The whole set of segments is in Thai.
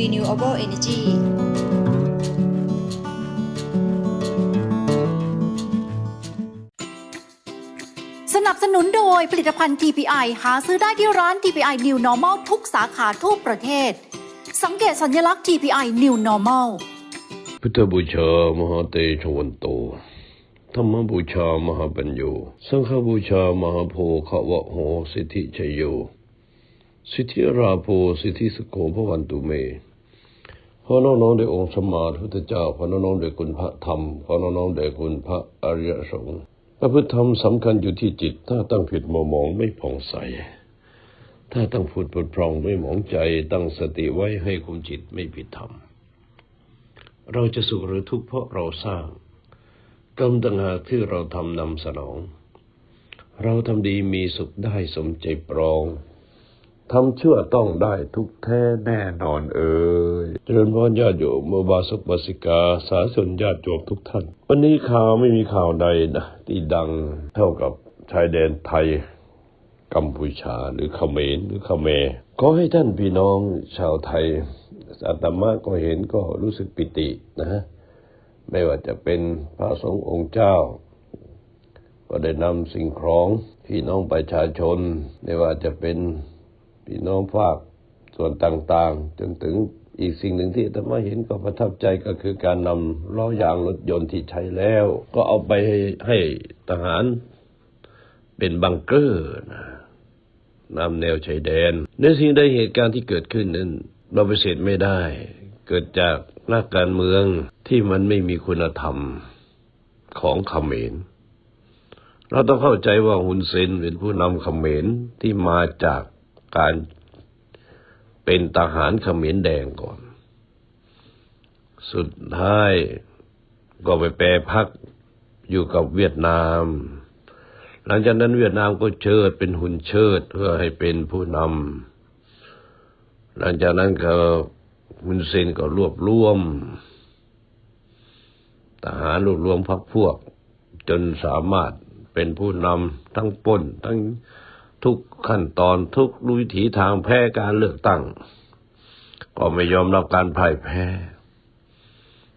Renewable Energy สนับสนุนโดยผลิตภัณฑ์ TPI หาซื้อได้ที่ร้าน TPI New Normal ทุกสาขาทั่วประเทศ สังเกตสัญลักษณ์ TPI New Normal พุทธบูชามหาเตชะวันโตธรรมบูชามหาปัญโย สังฆบูชามหาโพขวะโหสิทธิชยโย สิทธิราโพสิทธิสโกพระวันตุเม ขอน้อมน้อมแด่องค์สมมาพุทธเจ้าขอน้อมน้อมแด่คุณพระธรรมขอน้อมน้อมแด่คุณพระอริยสงฆ์พระพุทธธรรมสำคัญอยู่ที่จิต ถ้าตั้งผิดมัวมองไม่ผ่องใส ถ้าตั้งผุดผุดพรองไม่หมองใจ ตั้งสติไว้ให้คุมจิตไม่ผิดธรรม เราจะสุขหรือทุกข์เพราะเราสร้าง กรรมต่างหากที่เราทำนำสนอง เราทำดีมีสุขได้สมใจปรอง ทำเชั่วต้องได้ทุกแท้แน่นอนเอ่ยเจริญพรญาติโยมมบาสุกบาสิกา สาสนญาติโยมทุกท่าน วันนี้ข่าวไม่มีข่าวใดนะที่ดังเท่ากับชายแดนไทย กัมพูชาหรือเขมรหรือเขมรขอให้ท่านพี่น้องชาวไทยอาตมาก็เห็นก็รู้สึกปิตินะฮะไม่ว่าจะเป็นพระสงฆ์องค์เจ้า ก็ได้นำสิ่งของพี่น้องประชาชน ไม่ว่าจะเป็น พี่น้องภาคส่วนต่างๆ จนถึงอีกสิ่งหนึ่งที่อาตมาเห็นก็ประทับใจก็คือการนำล้อยางรถยนต์ที่ใช้แล้ว ก็เอาไปให้ใหทหารเป็นบังเกอร์นะนำแนวชายแดน ในสิ่งใดเหตุการณ์ที่เกิดขึ้นนั้นเราไปเสร็จไม่ได้ เกิดจากนักการเมืองที่มันไม่มีคุณธรรมของเขมร เราต้องเข้าใจว่าฮุนเซนเป็นผู้นำเขมรที่มาจาก การเป็นทหารเขมรแดงก่อน สุดท้ายก็ไปแปรพักอยู่กับเวียดนาม หลังจากนั้นเวียดนามก็เชิดเป็นหุ่นเชิดเพื่อให้เป็นผู้นำ หลังจากนั้นก็มุนเซนก็รวบรวม ทหารรวบรวมพรรคพวก จนสามารถเป็นผู้นำทั้งป้นทั้ง ทุกขั้นตอนทุกลุยถีทางแพ้การเลือกตั้ง ก็ไม่ยอมรับการพ่ายแพ้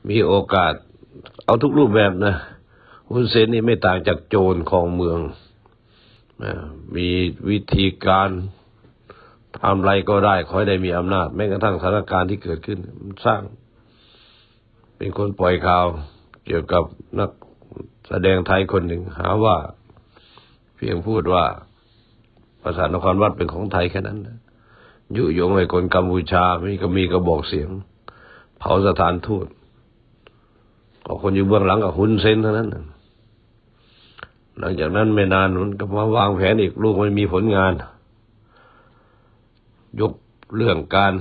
มีโอกาส เอาทุกรูปแบบนะฮุนเซนนี่ไม่ต่างจากโจรของเมือง มีวิธีการทำอะไรก็ได้ขอให้ได้มีอำนาจ แม้กระทั่งสถานการณ์ที่เกิดขึ้นมันสร้าง เป็นคนปล่อยข่าว เกี่ยวกับนักแสดงไทยคนหนึ่ง หาว่า เพียงพูดว่า ภาษานครวัดเป็นของไทยแค่นั้นนะยุยงให้คนกัมพูชามีก็มีกระบอกเสียง เผาสถานทูตก็คนอยู่เบื้องหลังกับฮุนเซนเท่านั้นหลังจากนั้นไม่นานมันก็มาวางแผนอีกลูกมันมีผลงาน ยกเรื่องการ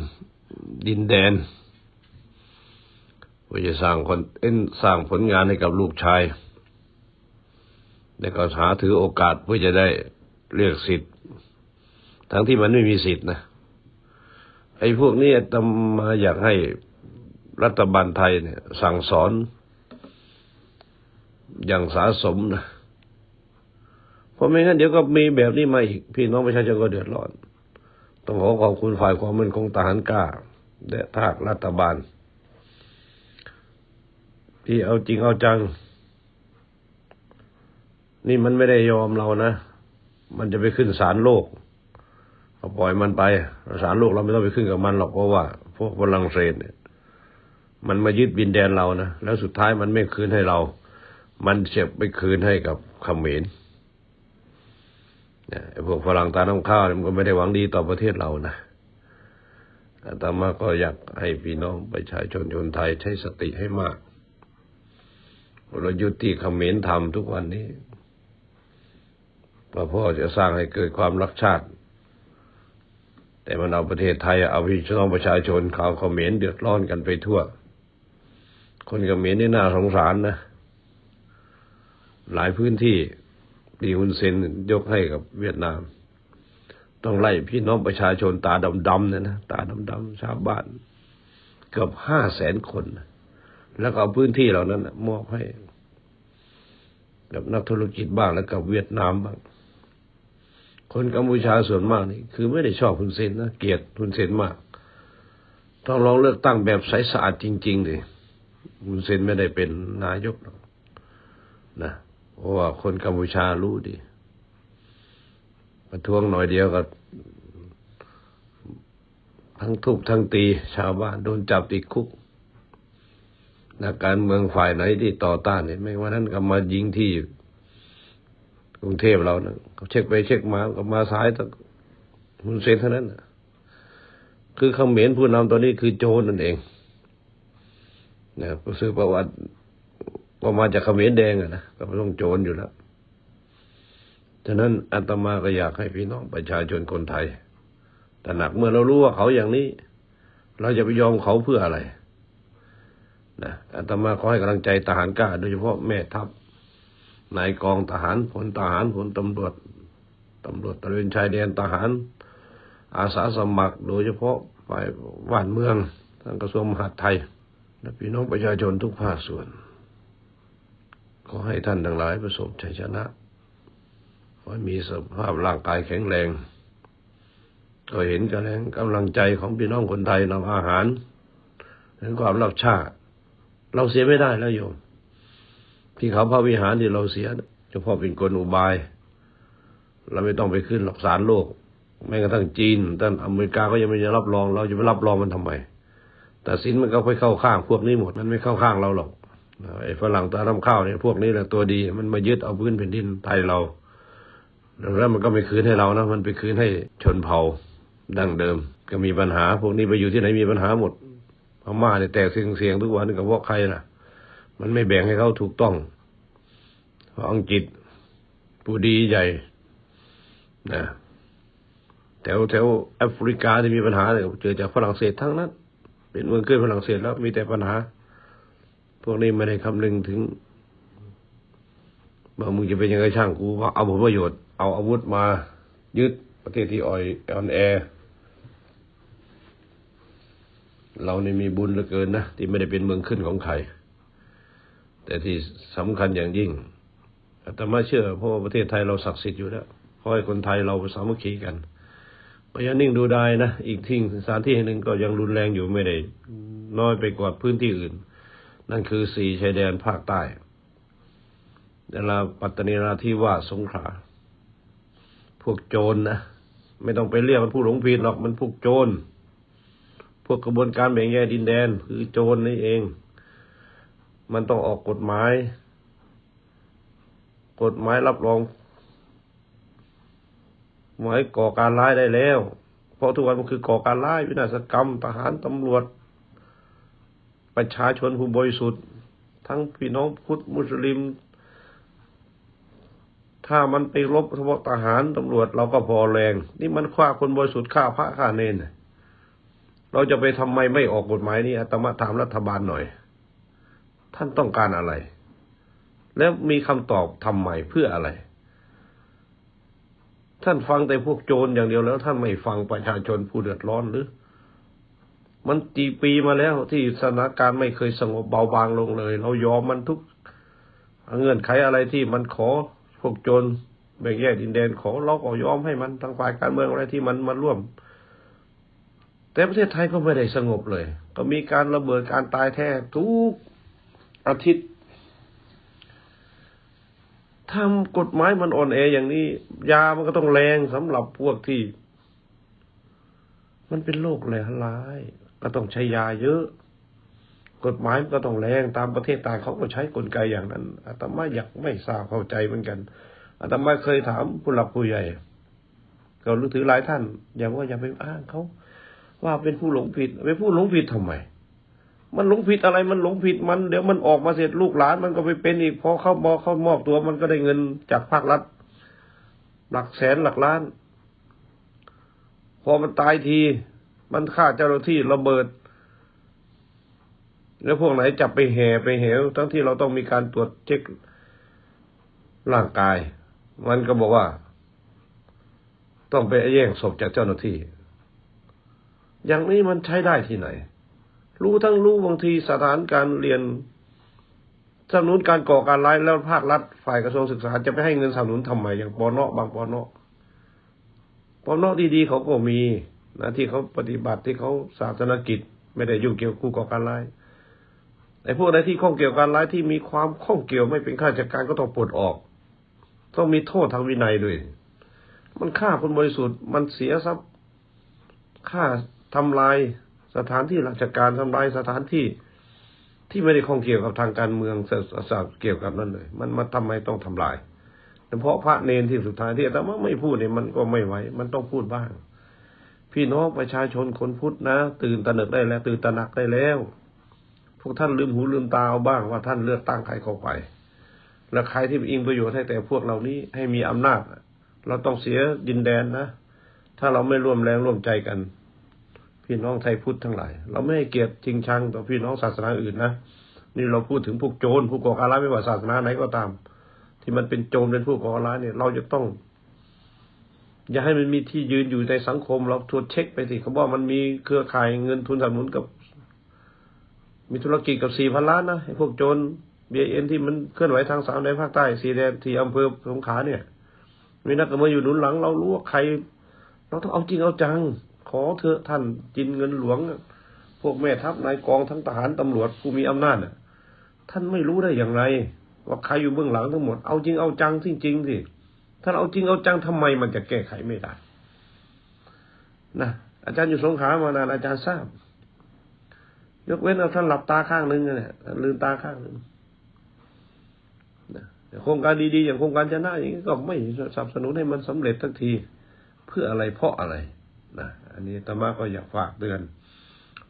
ดินแดนเพื่อจะสร้างคนเอ็นสร้างผลงานให้กับลูกชาย แล้วก็หาถือโอกาสเพื่อจะได้ เรียกสิทธิ์ทั้งที่มันไม่มีสิทธิ์นะไอ้พวกนี้ตมาอยากให้รัฐบาลไทยเนี่ย สั่งสอน อย่างสาสมนะเพราะไม่งั้นเดี๋ยวก็มีแบบนี้มาอีก พี่น้องประชาชนก็เดือดร้อน ต้องขอขอบคุณฝ่ายความมั่นคงทหารกล้าและภารัฐบาล ที่เอาจริงเอาจัง นี่มันไม่ได้ยอมเรานะ มันจะไปขึ้นศาลโลกเราปล่อยมันไปศาลโลกเราไม่ต้องไปขึ้นกับมันหรอกเพราะว่า พวกฝรั่งเศสเนี่ย มันมายึดบินแดนเรานะแล้วสุดท้ายมันไม่คืนให้เรา มันจะไปคืนให้กับเขมรเนี่ยไอ้พวกฝรั่งตาน้ำข้าวมันก็ไม่ได้หวังดีต่อประเทศเรานะอาตมาก็อยากให้พี่น้องประชาชนคนไทยใช้สติให้มากกลยุทธ์ที่เขมรทำทุกวันนี้ ว่าพ่อจะสร้างให้เกิดความรักชาติ แต่มันเอาประเทศไทยเอาพี่น้องประชาชนข่าวเขมรเดือดร้อนกันไปทั่ว คนเขมรนี่น่าสงสารนะ หลายพื้นที่ดีฮุนเซนยกให้กับเวียดนาม ต้องไล่พี่น้องประชาชนตาดำๆเนี่ยนะตาดำๆชาวบ้านเกือบห้าแสนคน แล้วก็เอาพื้นที่เหล่านั้นมอบให้ กับนักธุรกิจบ้างแล้วกับเวียดนามบ้าง คนกัมพูชาส่วนมากนี่คือไม่ได้ชอบฮุนเซนนะเกลียดฮุนเซนมาก ต้องลองเลือกตั้งแบบใสสะอาดจริงๆดิฮุนเซนไม่ได้เป็นนายกหรอกนะเพราะว่าคนกัมพูชารู้ดีประท้วงหน่อยเดียวก็ทั้งทุบทั้งตี ชาวบ้านโดนจับติดคุกนักการเมืองฝ่ายไหนที่ต่อต้านเนี่ยไม่ว่านั้นก็มายิงที่ กรุงเทพเรานะเขาเช็คไปเช็คมาก็มาซ้ายตะมุนเซนเท่านั้นนะคือเขมรผู้นำตอนนี้คือโจรนั่นเองนะผู้ซื้อประวัติว่ามาจากเขมรแดงอะนะก็ต้องโจรอยู่แล้วฉะนั้นอาตมาก็อยากให้พี่น้องประชาชนคนไทยแต่หนักเมื่อเรารู้ว่าเขาอย่างนี้ เราจะไปยอมเขาเพื่ออะไรนะอาตมาขอให้กำลังใจทหารกล้าโดยเฉพาะแม่ทัพ นายกองทหารพลทหารพลตำรวจตำรวจตระเวนชายแดนทหาร อาสาสมัคร โดยเฉพาะฝ่ายว่านเมืองทางกระทรวงมหาดไทย และพี่น้องประชาชนทุกภาคส่วน ขอให้ท่านทั้งหลายประสบชัยชนะขอให้มีสภาพร่างกายแข็งแรง ก็เห็นกันแล้วกำลังใจของพี่น้องคนไทยนำอาหารถึงความรับชาติเราเสียไม่ได้แล้วโยม ที่เขาพระวิหารที่เราเสียเฉพาะเป็นกลอุบาย เราไม่ต้องไปขึ้นหลักสารโลกแม้กระทั่งจีนท่านอเมริกาก็ยังไม่ได้รับรอง เราจะไปรับรองมันทำไมแต่สินมันก็ไปเข้าข้างพวกนี้หมด มันไม่เข้าข้างเราหรอกไอ้ฝรั่งตาทำข้าวเนี่ยพวกนี้แหละตัวดี มันมายึดเอาพื้นแผ่นดินไทยเรา แล้วมันก็ไม่คืนให้เรานะ มันไปคืนให้ชนเผ่าดั้งเดิม ก็มีปัญหา พวกนี้ไปอยู่ที่ไหนมีปัญหาหมดพม่าเนี่ยแตกเสียงเสียงทุกวันกับพวกใครล่ะ มันไม่แบ่งให้เขาถูกต้องเพราะอังกฤษผู้ดีใหญ่นะแถวแถวแอฟริกาที่มีปัญหาเนี่ยเจอจากฝรั่งเศสทั้งนั้น เป็นเมืองขึ้นฝรั่งเศสแล้วมีแต่ปัญหา พวกนี้ไม่ได้คำนึงถึงว่ามึงจะเป็นยังไงช่างกูว่าเอาผลประโยชน์เอาอาวุธมา ยึดประเทศที่อ่อยอ่อนแอ เราเนี่มีบุญเหลือเกินนะที่ไม่ได้เป็นเมืองขึ้นของใคร แต่ที่สำคัญอย่างยิ่งอาตมาเชื่อเพราะว่าประเทศไทยเราศักดิ์สิทธิ์อยู่แล้วขอให้คนไทยเราสามัคคีกันพยานิ่งดูได้นะ อีกทิ้งสถานที่แห่งหนึ่งก็ยังรุนแรงอยู่ไม่ได้ น้อยไปกว่าพื้นที่อื่น นั่นคือสี่ชายแดนภาคใต้เวลาปัตตานีนาที่ว่าสสงขลาพวกโจรนะไม่ต้องไปเรียกมันผู้หลงผิดหรอกมันพวกโจร พวกกระบวนการแบ่งแยกดินแดน คือโจรนี่เอง มันต้องออกกฎหมาย กฎหมายรับรองหมายก่อการร้ายได้แล้ว เพราะทุกวันมันคือก่อการร้ายวินาศกรรม ทหารตำรวจ ประชาชนผู้บริสุทธิ์ ทั้งพี่น้องพุทธมุสลิม ถ้ามันไปรบเฉพาะทหารตำรวจเราก็พอแรง นี่มันฆ่าคนบริสุทธิ์ฆ่าพระฆ่าเนนเราจะไปทำไมไม่ออกกฎหมายนี้อาตมาถามรัฐบาลหน่อย ท่านต้องการอะไร แล้วมีคำตอบทำไมเพื่ออะไร ท่านฟังแต่พวกโจรอย่างเดียวแล้ว ท่านไม่ฟังประชาชนผู้เดือดร้อนหรือ มันกี่ปีมาแล้วที่สถานการณ์ไม่เคยสงบเบาบางลงเลย เรายอมมันทุกเงื่อนไขอะไรที่มันขอพวกโจรแบ่งแยกดินแดนขอเราก็ยอมให้มันทางฝ่ายการเมืองอะไรที่มันมาร่วม แต่ประเทศไทยก็ไม่ได้สงบเลย ก็มีการระเบิดการตายแท้ทุก อาทิตย์ทำกฎหมายมันอ่อนแออย่างนี้ ยามันก็ต้องแรงสำหรับพวกที่ มันเป็นโรคแหละร้าย ก็ต้องใช้ยาเยอะ กฎหมายมันก็ต้องแรงตามประเทศต่างเขาก็ใช้กลไกอย่างนั้นอาตมาอยากไม่ทราบเข้าใจเหมือนกันอาตมาเคยถามผู้หลักผู้ใหญ่ก็รู้ถือหลายท่าน อย่างว่าอย่าไปอ้างเขาว่าเป็นผู้หลงผิดไปผู้หลงผิดทำไม มันหลงผิดอะไรมันหลงผิดมันเดี๋ยวมันออกมาเสร็จลูกหลานมันก็ไปเป็นอีกพอเข้ามอเข้ามอบตัวมันก็ได้เงินจากภาครัฐ หลักแสนหลักล้าน พอมันตายที มันฆ่าเจ้าหน้าที่ระเบิด แล้วพวกไหนจับไปแห่ไปเหวทั้งที่เราต้องมีการตรวจเช็คร่างกาย มันก็บอกว่า ต้องไปแย่งศพจากเจ้าหน้าที่ อย่างนี้มันใช้ได้ที่ไหน รู้ทั้งรู้บางทีสถานการเรียนสนับสนุนการก่อการร้ายแล้วภาครัฐฝ่ายกระทรวงศึกษาจะไปให้เงินสนับสนุนทำไมอย่างปอนอบางปอนอปอนอกดีๆเขาก็มีนะที่เขาปฏิบัติที่เขาศาสนกิจ ไม่ได้ยุ่งเกี่ยวคู่ก่อการร้ายไอ้พวกใดที่ข้องเกี่ยวกับการร้ายที่มีความข้องเกี่ยวไม่เป็นข้าราชการก็ต้องปลดออก ต้องมีโทษทางวินัยด้วย มันฆ่าคนบริสุทธิ์มันเสียทรัพย์ฆ่าทำลาย สถานที่ราชการทำลายสถานที่ที่ไม่ได้ข้องเกี่ยวกับทางการเมืองศาสนาเกี่ยวกับนั่นเลย มันมาทำไมต้องทำลายเฉพาะพระเนนที่สุดท้ายที่แต่ว่าไม่พูดเนี่ยมันก็ไม่ไหวมันต้องพูดบ้าง พี่น้องประชาชนคนพุทธนะ ตื่นตระหนกได้แล้ว ตื่นตระหนักได้แล้ว พวกท่านลืมหูลืมตาเอาบ้างว่าท่านเลือกตั้งใครเข้าไป และใครที่อิงประโยชน์ให้แต่พวกเหล่านี้ให้มีอำนาจ เราต้องเสียดินแดนนะ ถ้าเราไม่ร่วมแรงร่วมใจกัน พี่น้องไทยพุทธทั้งหลาย เราไม่ให้เกียรติจริงชังต่อพี่น้องศาสนาอื่นนะนี่เราพูดถึงพวกโจรผู้ก่อการร้ายไม่ว่าศาสนาไหนก็ตาม ที่มันเป็นโจรเป็นผู้ก่อการร้ายเนี่ย เราจะต้อง อย่าให้มันมีที่ยืนอยู่ในสังคม เราตรวจเช็คไปสิเขาบอกมันมีเครือข่ายเงินทุนสนับสนุนกับ มีธุรกิจกับสี่พันล้านนะไอ้พวกโจรเบียเอ็นที่มันเคลื่อนไหวทางสามในภาคใต้สีแดงที่อำเภอสงขลาเนี่ยมีนักการเมืองอยู่หนุนหลัง เรารู้ว่าใคร เราต้องเอาจริงเอาจัง ขอเถอะท่านจินเงินหลวง พวกแม่ทัพนายกองทั้งทหารตำรวจผู้มีอำนาจน่ะท่านไม่รู้ได้อย่างไร ว่าใครอยู่เบื้องหลังทั้งหมดเอาจริงเอาจังจริงๆสิท่านเอาจริงเอาจังทำไมมันจะแก้ไขไม่ได้นะอาจารย์อยู่สงขามานานอาจารย์ทราบ ยกเว้นเอาท่านหลับตาข้างหนึ่งเนี่ยลืมตาข้างหนึ่งโครงการดีๆอย่างโครงการชนะอย่างนี้ก็ไม่สนับสนุนให้มันสำเร็จทักที เพื่ออะไรเพราะอะไรนะ อันนี้ตมาก็อยากฝากเตือน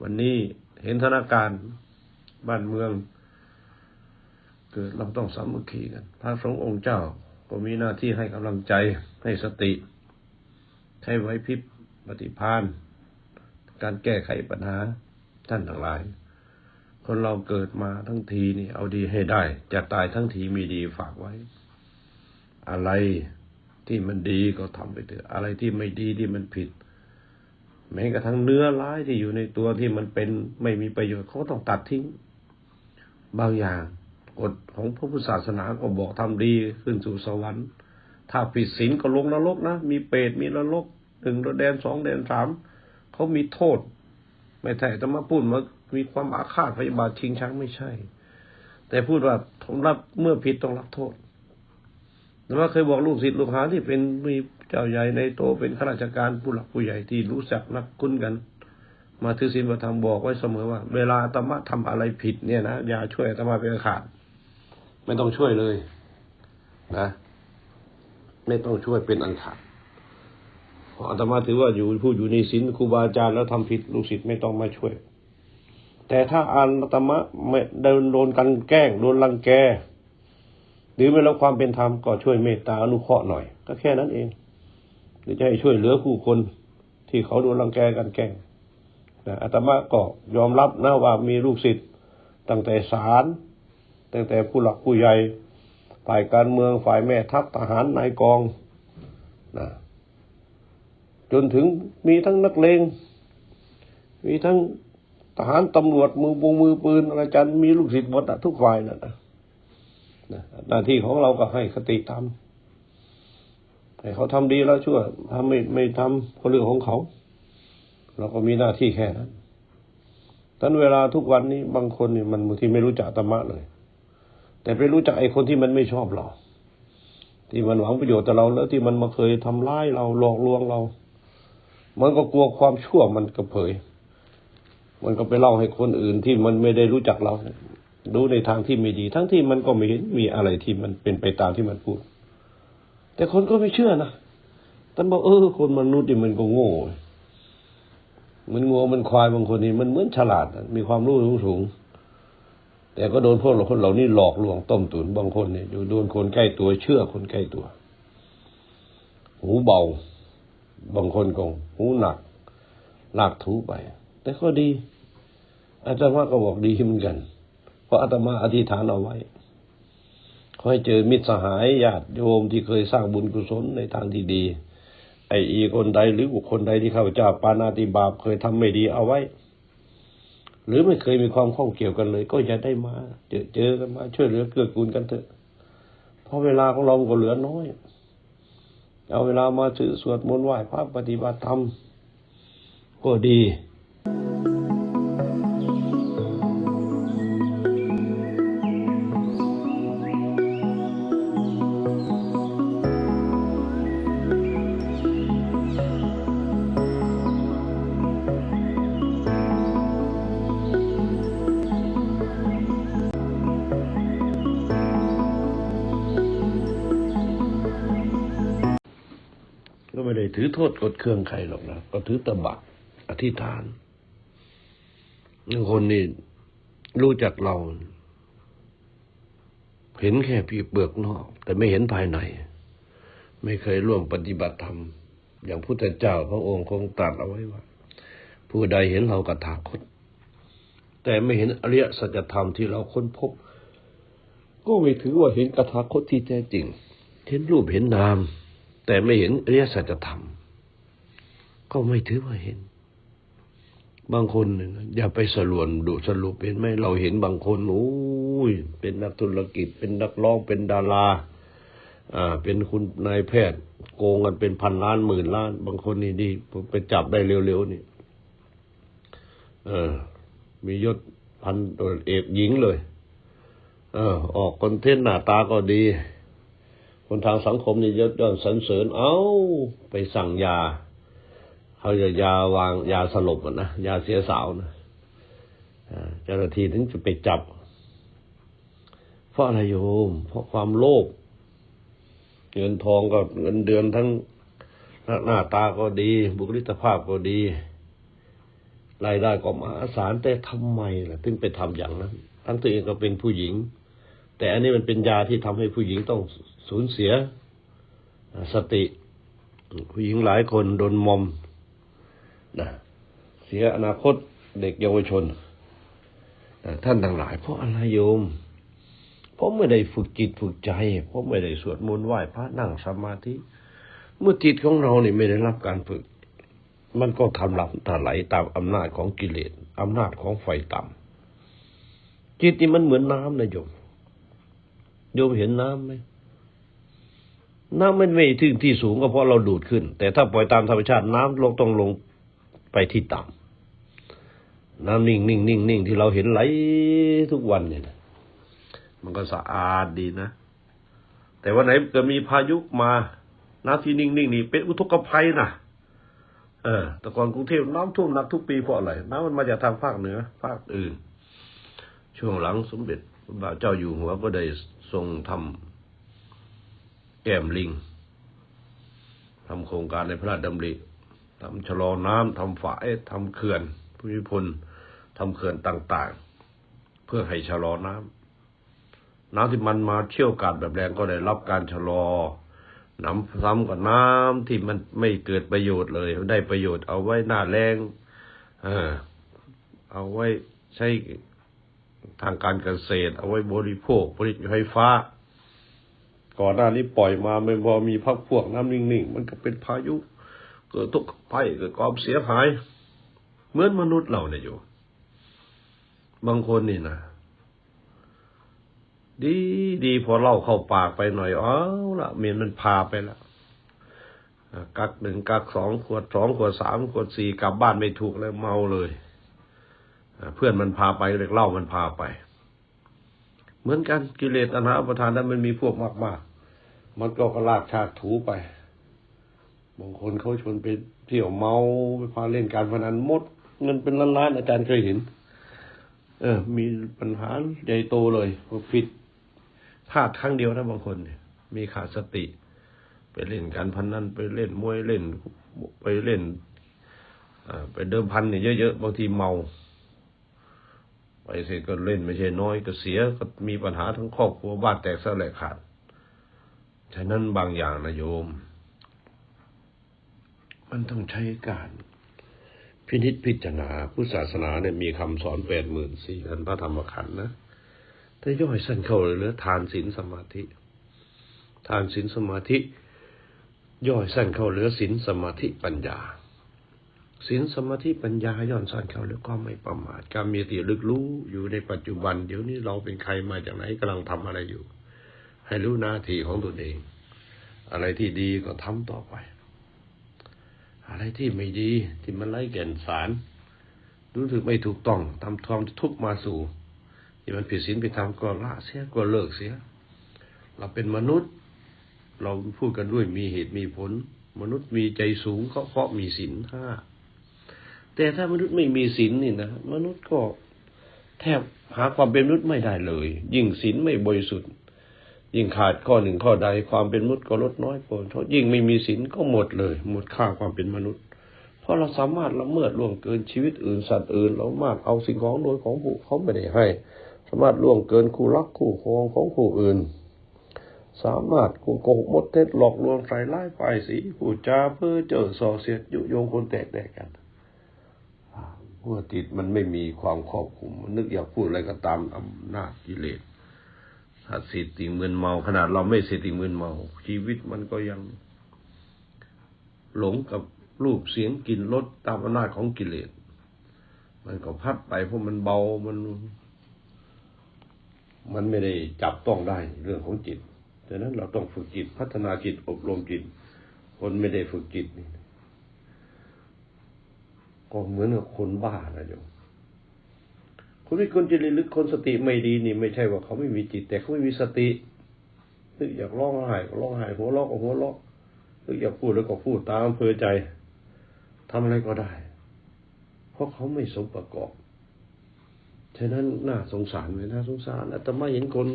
วันนี้เห็นสถานการณ์บ้านเมือง เกิดเราต้องสามัคคีกัน พระสงฆ์องค์เจ้าก็มีหน้าที่ให้กำลังใจให้สติ ให้ไหวพริบปฏิภาณการแก้ไขปัญหาท่านทั้งหลาย คนเราเกิดมาทั้งทีนี่เอาดีให้ได้ จะตายทั้งทีมีดีฝากไว้ อะไรที่มันดีก็ทำไปเถอะ อะไรที่ไม่ดีที่มันผิด แม้กระทั่งเนื้อร้ายที่อยู่ในตัวที่มันเป็นไม่มีประโยชน์เขาก็ต้องตัดทิ้ง บางอย่างกฎของพระพุทธศาสนาก็บอกทำดีขึ้นสู่สวรรค์ ถ้าผิดศีลก็ลงนรกนะ มีเปรตมีนรกหนึ่งแดนสองแดนสามเขามีโทษ ไม่ใช่แต่มาพูดมามีความอาฆาตพยาบาทชิงชังไม่ใช่ แต่พูดว่าผมรับเมื่อผิดต้องรับโทษแต่ว่าเคยบอกลูกศิษย์ลูกหาที่เป็นมี เจ้าใหญ่ในโตเป็นข้าราชการผู้หลักผู้ใหญ่ที่รู้จักนักคุ้นกัน มาถือศีลประธรรมบอกไว้เสมอว่า เวลาอาตมาทำอะไรผิดเนี่ยนะอย่าช่วยอาตมาเป็นอันขาด ไม่ต้องช่วยเลย นะ ไม่ต้องช่วยเป็นอันขาดเพราะอาตมาถือว่าอยู่ผู้อยู่ในศีลครูบาอาจารย์แล้วทำผิดลูกศิษย์ไม่ต้องมาช่วย แต่ถ้าอาตมาไม่โดนโดนกันแกล้งโดนรังแก หรือไม่รับความเป็นธรรมก็ช่วยเมตตาอนุเคราะห์หน่อย ก็แค่นั้นเอง หรือจะให้ช่วยเหลือผู้คนที่เขาโดนรังแกกันแกล้งนะอาตมาก็ยอมรับนะว่ามีลูกศิษย์ตั้งแต่ศาลตั้งแต่ผู้หลักผู้ใหญ่ฝ่ายการเมืองฝ่ายแม่ทัพทหารนายกองนะจนถึงมีทั้งนักเลงมีทั้งทหารตำรวจมือปงมือปืนอาจารย์มีลูกศิษย์หมดทุกฝ่ายนะนะหน้าที่ของเราก็ให้คติทำ ให้เขาทำดีแล้วชั่วถ้าไม่ไม่ทำก็เรื่องของเขา เราก็มีหน้าที่แค่นั้นทันเวลาทุกวันนี้บางคนเนี่ยมันบางทีไม่รู้จักธรรมะเลย แต่ไปรู้จักไอ้คนที่มันไม่ชอบเรา ที่มันหวังประโยชน์แต่เราแล้วที่มันมาเคยทำร้ายเราหลอกลวงเรา มันก็กลัวความชั่วมันกระเผย มันก็ไปเล่าให้คนอื่นที่มันไม่ได้รู้จักเราดูในทางที่ไม่ดี ทั้งที่มันก็ไม่เห็นมีอะไรที่มันเป็นไปตามที่มันพูด แต่คนก็ไม่เชื่อนะท่านบอกเออคนมนุษย์นี่มันก็โง่มันงัวมันควายบางคนนี่มันเหมือนฉลาด มีความรู้สูงสูงแต่ก็โดนพวกเราคนเหล่านี้หลอกลวงต้มตุนบางคนเนี่ยอยู่โดนคนใกล้ตัวเชื่อคนใกล้ตัว หูเบา บางคนก็หูหนักลากถูไป แต่ก็ดีอาตมาก็บอกดีเหมือนกัน เพราะอาตมาอธิษฐานเอาไว้ ขอให้เจอมิตรสหายญาติโยมที่เคยสร้างบุญกุศลในทางที่ดี ไอ้อีคนใดหรือบุคคลใดที่ข้าพเจ้าปานาติบาปเคยทำไม่ดีเอาไว้ หรือไม่เคยมีความข้องเกี่ยวกันเลย ก็อย่าได้มาเจอเจอกันมาช่วยเหลือเกื้อกูลกันเถอะเพราะเวลาของเราก็เหลือน้อย เอาเวลามาถือสวดมนต์ไหว้พระปฏิบัติธรรมก็ดีก็ เครื่องใครหรอกนะ ก็ถือตบะอธิษฐานบางคนนี่รู้จักเรา เห็นแค่พี่เปลือกนอก แต่ไม่เห็นภายใน ไม่เคยร่วมปฏิบัติธรรม อย่างพุทธเจ้าพระองค์คงตรัสเอาไว้ว่า ผู้ใดเห็นเรากถาคต แต่ไม่เห็นอริยสัจธรรมที่เราค้นพบ ก็ไม่ถือว่าเห็นกถาคตที่แท้จริง เห็นรูปเห็นนาม แต่ไม่เห็นอริยสัจธรรม ก็ไม่ถือว่าเห็น บางคนเนี่ยนะอย่าไปสรวนดูสรุปเห็นไหมเราเห็นบางคนโอ้ยเป็นนักธุรกิจ เป็นนักร้องเป็นดารา อ่า เป็นคุณนายแพทย์ โกงกันเป็นพันล้านหมื่นล้าน บางคนนี่ดีไปจับได้เร็วๆนี่เออ มียศพันตำรวเอกหญิงเลย เออ ออกคอนเทนต์หน้าตาก็ดี คนทางสังคมนี่ยศย่อนสรรเสริญ เอาไปสั่งยา เขาจะยาวางยาสลบนะยาเสียสาวนะเจ้าหน้าที่ถึงจะไปจับ เพราะอะไรโยม เพราะความโลภเงินทองก็เงินเดือนทั้งหน้าตาก็ดี บุคลิกภาพก็ดีรายได้ก็มหาศาลแต่ทำไมล่ะถึงไปทำอย่างนั้น ทั้งตัวเองก็เป็นผู้หญิง แต่อันนี้มันเป็นยาที่ทำให้ผู้หญิงต้องสูญเสียสติ ผู้หญิงหลายคนโดนมอม นะเสียอนาคตเด็กเยาวชนนะท่านทั้งหลาย เพราะอะไรโยม เพราะไม่ได้ฝึกจิตฝึกใจ เพราะไม่ได้สวดมนต์ไหว้พระนั่งสมาธิ เมื่อจิตของเรานี่ไม่ได้รับการฝึก มันก็ทำหลับถลายตามอำนาจของกิเลสอำนาจของไฟต่ำจิตนี่มันเหมือนน้ำนะโยมโยมเห็นน้ำไหมน้ำมันไม่ถึงที่สูงก็เพราะเราดูดขึ้น แต่ถ้าปล่อยตามธรรมชาติน้ำลงต้องลง ไปที่ต่ำน้ำนิ่งนิ่งนิ่งนิ่งที่เราเห็นไหลทุกวันเนี่ยนะมันก็สะอาดดีนะ แต่วันไหนจะมีพายุมา น้ำที่นิ่งนิ่งนี่เป็นอุทกภัยนะเออแต่ก่อนกรุงเทพน้ำท่วมหนักทุกปีเพราะอะไรน้ำมันมาจากทางภาคเหนือ ภาคอื่น ช่วงหลังสมเด็จพระบาทเจ้าอยู่หัวก็ได้ทรงทำแก้มลิงทำโครงการในพระราชดำริ ทำชะลอน้ำทำฝายทำเขื่อนภูมิพลทำเขื่อนต่างๆ เพื่อให้ชะลอน้ำน้ำที่มันมาเชี่ยวกาดแบบแรงก็ได้รับการชะลอน้ำซ้ำกับน้ำที่มันไม่เกิดประโยชน์เลย ได้ประโยชน์เอาไว้หน้าแรงเออเอาไว้ใช้ทางการเกษตร เอาไว้บริโภค ผลิตไฟฟ้า ก่อนหน้านี้ปล่อยมาไม่พอมีพักพวกน้ำนิ่งๆ มันก็เป็นพายุ เกิดทุกข์ภัยเกิดความเสียหาย เหมือนมนุษย์เราเนี่ยอยู่ บางคนนี่นะดีดีพอเล่าเข้าปากไปหน่อยเอาละเมียนมันพาไปละกักหนึ่งกักสองขวดสองขวดสามขวดสี่กลับบ้านไม่ถูกเลยเมาเลยเพื่อนมันพาไปเรียกเล่ามันพาไป เหมือนกันกิเลสตัณหาอุปทานนั้นมันมีพวกมากๆ มันก็กระลากชาถูไป บางคนเขาชวนไปเที่ยวเมาไปพาเล่นการพนันหมด เงินเป็นล้านๆอาจารย์เคยเห็น เออ มีปัญหาใหญ่โตเลยพอผิดพลาดครั้งเดียวนะบางคนเนี่ยมีขาดสติ ไปเล่นการพนันไปเล่นมวยเล่น ไปเล่นอไปเดิมพันเนี่ยเยอะๆบางทีเมา ไปเสร็จก็เล่นไม่ใช่น้อยก็เสียก็มีปัญหาทั้งครอบครัวบ้านแตกสลายขาด ฉะนั้นบางอย่างนะโยม มันต้องใช้การ พินิจพิจารณาพุทธศาสนาเนี่ยมีคำสอนแปดหมื่นสี่พันพระธรรมขันธ์นะแต่ย่อยสั้นเข้าเลยเหลือทานศีลสมาธิ ทานศีลสมาธิ ย่อยสั้นเข้าเหลือศีลสมาธิปัญญาศีลสมาธิปัญญาย่อนสั้นเข้าเหลือความไม่ประมาทการมีสติลึกรู้อยู่ในปัจจุบัน เดี๋ยวนี้เราเป็นใครมาจากไหนกำลังทำอะไรอยู่ ให้รู้หน้าที่ของตนเอง อะไรที่ดีก็ทำต่อไป อะไรที่ไม่ดีที่มันไร้แก่นสาร รู้สึกไม่ถูกต้องทำความทุกมาสู่ ที่มันผิดศีลผิดธรรมก็ละเสียก็เลิกเสีย เราเป็นมนุษย์ เราพูดกันด้วยมีเหตุมีผล มนุษย์มีใจสูงก็เพราะมีศีลห้าแต่ถ้ามนุษย์ไม่มีศีลนี่นะมนุษย์ก็แทบหาความเป็นมนุษย์ไม่ได้เลย ยิ่งศีลไม่บริสุทธิ์ ยิ่งขาดข้อหนึ่งข้อใดความเป็นมนุษย์ก็ลดน้อยลงเพราะยิ่งไม่มีศีลก็หมดเลย หมดค่าความเป็นมนุษย์ เพราะเราสามารถละเมิดล่วงเกินชีวิตอื่นสัตว์อื่นเรามากเอาสิ่งของโดยของผู้เขาไม่ได้ให้ สามารถล่วงเกินคู่รักคู่ครองของผู้อื่น สามารถโกหกมดเท็จหลอกลวงใส่ร้ายป้ายสีผู้จาเพื่อเจอส่อเสียดยุยงคนแตกแดกกันหัวติดมันไม่มีความครอบคุมนนึกอยากพูดอะไรก็ตามอำนาจกิเลส ถ้าสิทธิมึนเมา ขนาดเราไม่สิทธิมึนเมา ชีวิตมันก็ยัง หลงกับรูปเสียงกลิ่นรสตามอำนาจของกิเลส มันก็พัดไปเพราะมันเบามัน มันไม่ได้จับต้องได้เรื่องของจิตดังนั้นเราต้องฝึกจิตพัฒนาจิตอบรมจิต คนไม่ได้ฝึกจิตนี่ก็เหมือนกับคนบ้านะโยม คนที่คนจิตลึกคนสติไม่ดีนี่ ไม่ใช่ว่าเขาไม่มีจิต แต่เขาไม่มีสตินึกอยากร้องไห้ก็ร้องไห้หัวเราะก็หัวเราะนึกอยากพูดแล้วก็พูดตามอำเภอใจทำอะไรก็ได้ เพราะเขาไม่สมประกอบฉะนั้นน่าสงสารไหมน่าสงสารแต่มาเห็นคน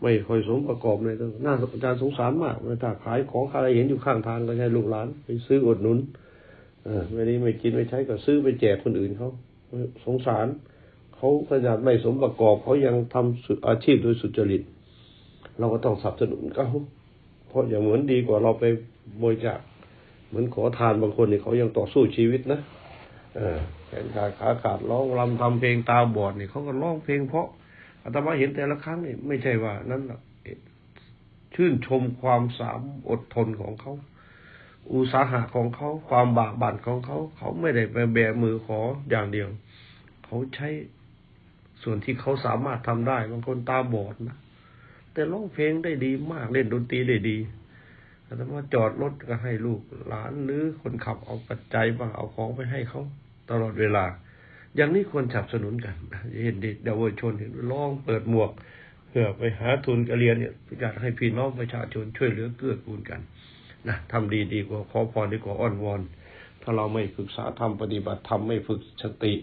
ไม่ค่อยสมประกอบเลยน่าอาจารย์สงสารมากเลยถ้าขายของอะไรเห็นอยู่ข้างทางก็ใช้ลูกหลานไปซื้ออดหนุนเออไม่ได้ไม่กินไม่ใช้ก็ซื้อไปแจกคนอื่นเขาสงสาร เขาขนาดไม่สมประกอบเขายังทำสุอาชีพโดยสุจริต เราก็ต้องสนับสนุนเขาเพราะอย่างเหมือนดีกว่าเราไปบริจาคเหมือนขอทานบางคนนี่เขายังต่อสู้ชีวิตนะอแขนขาดขาขาดร้องรำทำเพลงตาบอดนี่เขาก็ร้องเพลงเพราะอาตมาเห็นแต่ละครั้งนี่ไม่ใช่ว่า นั้นชื่นชมความสามอดทนของเขาอุตสาหะของเขาความบากบั่นของเขา เขาไม่ได้ไปแบมือขออย่างเดียว เขาใช้ ส่วนที่เขาสามารถทำได้บางคนตาบอดนะแต่ร้องเพลงได้ดีมากเล่นดนตรีได้ดีแต่ว่าจอดรถก็ให้ลูกหลานหรือคนขับเอาปัจจัยบ้างเอาของไปให้เขาตลอดเวลา อย่างนี้ควรสนับสนุนกันเห็นเด็กเยาวชนเห็นร้องเปิดหมวกเพื่อไปหาทุนการเรียนเนี่ยอยากให้พี่น้องประชาชนช่วยเหลือเกื้อกูลกันนะทำดีดีกว่าขอพรดีกว่าอ้อนวอน ถ้าเราไม่ฝึกษาธรรมปฏิบัติธรรมไม่ฝึกสติ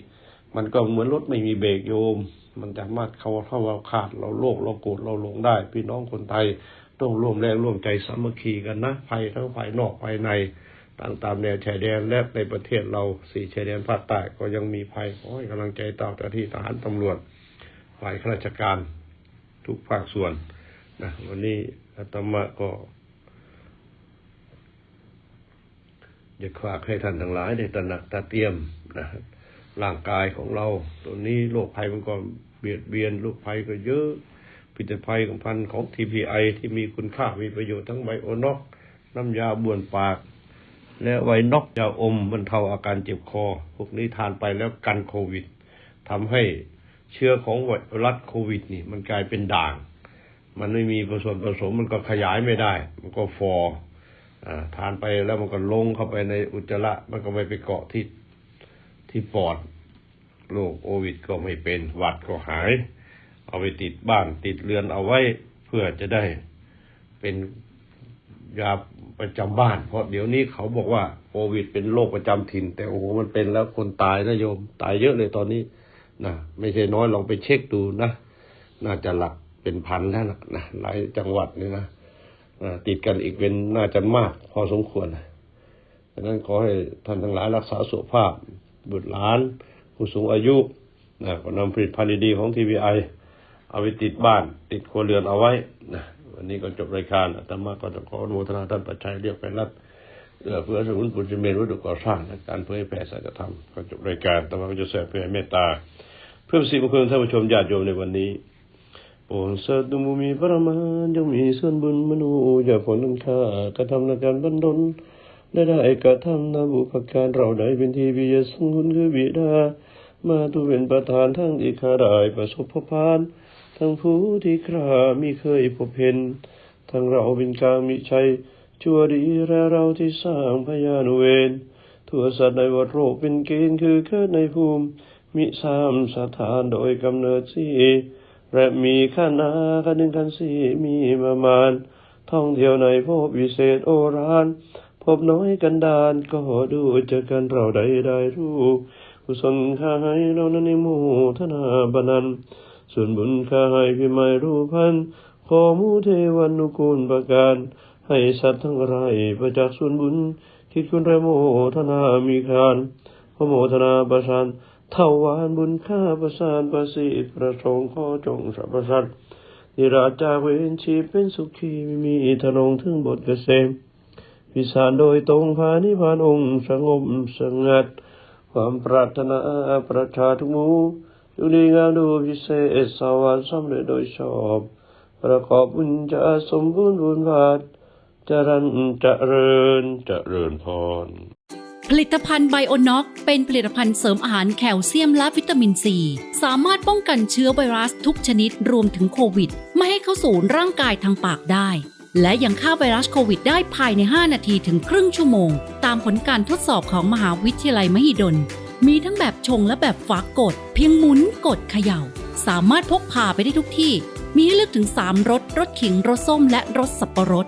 มันก็เหมือนรถไม่มีเบรกโยม มันสามารถเขาถ้าเราขาดเราโลภเราโกรธเราหลงได้ พี่น้องคนไทยต้องร่วมแรงร่วมใจสามัคคีกันนะภัยทั้งภายนอกภายในต่างตามแนวชายแดนและในประเทศเราสี่ชายแดนภาคใต้ก็ยังมีภัยขอให้กำลังใจต่อเจ้าที่ทหารตำรวจฝ่ายข้าราชการทุกภาคส่วนนะวันนี้อาตมาก็อยากฝากให้ท่านทั้งหลายได้ตระหนักตาเตรียมนะ ร่างกายของเราตัวนี้โรคภัยมันก็เบียดเบียนโรคภัยก็เยอะพิษภัยของพันธุ์ของ TPI ที่มีคุณค่ามีประโยชน์ทั้งไบโอนอกน้ำยาบ้วนปาก และไวนอกยาอมบรรเทาอาการเจ็บคอ พวกนี้ทานไปแล้วกันโควิดทำให้เชื้อของไวรัสโควิด นี่ มันกลายเป็นด่าง มันไม่มีผสมผสมมันก็ขยายไม่ได้ มันก็ฟออทานไปแล้วมันก็ลงเข้าไปในอุจจาระมันก็ไม่ไปเกาะที่ ที่ปอดโรคโควิดก็ไม่เป็นหวัดก็หาย เอาไปติดบ้านติดเรือนเอาไว้เพื่อจะได้เป็นยาประจำบ้าน เพราะเดี๋ยวนี้เขาบอกว่าโควิด เป็นโรคประจำถิ่น แต่โอ้โหมันเป็นแล้วคนตายนะโยม ตายเยอะเลยตอนนี้นะไม่ใช่น้อยลองไปเช็คดูนะน่าจะหลักเป็นพันแล้วนะนะหลายจังหวัดนี่นะติดกันอีกเป็นน่าจะมาก พอสมควรดังนั้นขอให้ท่านทั้งหลายรักษาสุขภาพ บุตรหลาน ผู้สูงอายุนะก็นำผลิตภัณฑ์ดีๆของทีวีไอเอาไปติดบ้าน ติดครัวเรือนเอาไว้นะวันนี้ก็จบรายการอาตมาก็จะขออนุโมทนาท่านปัจจัยเรียกไปรับเอื้อเพื่อสมุนปุจเมรุดุก่อสร้างและการเผยแผ่สัจธรรมก็จบรายการอาตมาก็จะแสดงเพื่อเมตตา เพื่อสิริมงคลท่านผู้ชมญาติโยมในวันนี้โปรดสัตว์มุมีประมาณจงมีส่วนบุญมนุอย่าผลทั้งข้ากระทำในการบันดล ได้ได้กระทำนาบุพการเราได้เป็นทีวิยสงคุณคือบิดา มาตุเป็นประธานทั้งที่ข้าได้ประสบพบพาน ทั้งผู้ที่ข้ามีเคยพบเห็น ทั้งเราเป็นกลางมิชัยชั่วดีและเราที่สร้างพยานุเวรทั่วสัตว์ในวัฏโรคเป็นเกณฑ์คือเกิดในภูมิ มิสามสถานโดยกำเนิดสีและมีขันนาขันหนึ่งขันสี่มีประมาณ ท่องเที่ยวในภพวิเศษโอราน บน้อยกันดานก็ดูจอกันเราได้ได้รู้กุศลข้าให้เรานั้นในหมู่ธนาบนันส่วนบุญข้าให้พี่ไม่รู้พันขอมูเทวันนุกูลประการ ให้สัตว์ทั้งหลายประจักษ์ส่วนบุญ คิดคุณแรโมทนามีคานพระโมทนาประสานเท่าวานบุญข้าประสานประสิทธิ์ประสงค์ขอจงสรรพสัตว์นิราชจาเวนชีพเป็นสุขีไม่มีทนงถึงบทเกษม พิสารโดยตรงพานิพานองค์สงบสงัด ความปรารถนาประชาทุกหมู่อยู่ดีงามดูพิเศษสวรรค์สำเร็จโดยชอบ ประกอบบุญจะสมบูรณ์บุญบาทจริญเริญเจริญพร ผลิตภัณฑ์ไบโอน็อกเป็นผลิตภัณฑ์เสริมอาหารแคลเซียมและวิตามินซี สามารถป้องกันเชื้อไวรัสทุกชนิดรวมถึงโควิด ไม่ให้เข้าสู่ร่างกายทางปากได้ และยังฆ่าไวรัสโควิดได้ภายใน 5 นาทีถึงครึ่งชั่วโมง ตามผลการทดสอบของมหาวิทยาลัยมหิดล มีทั้งแบบชงและแบบฝากกด เพียงหมุนกดเขย่า สามารถพกพาไปได้ทุกที่ มีให้เลือกถึง 3รสรสขิงรสส้มและรสสับปะรด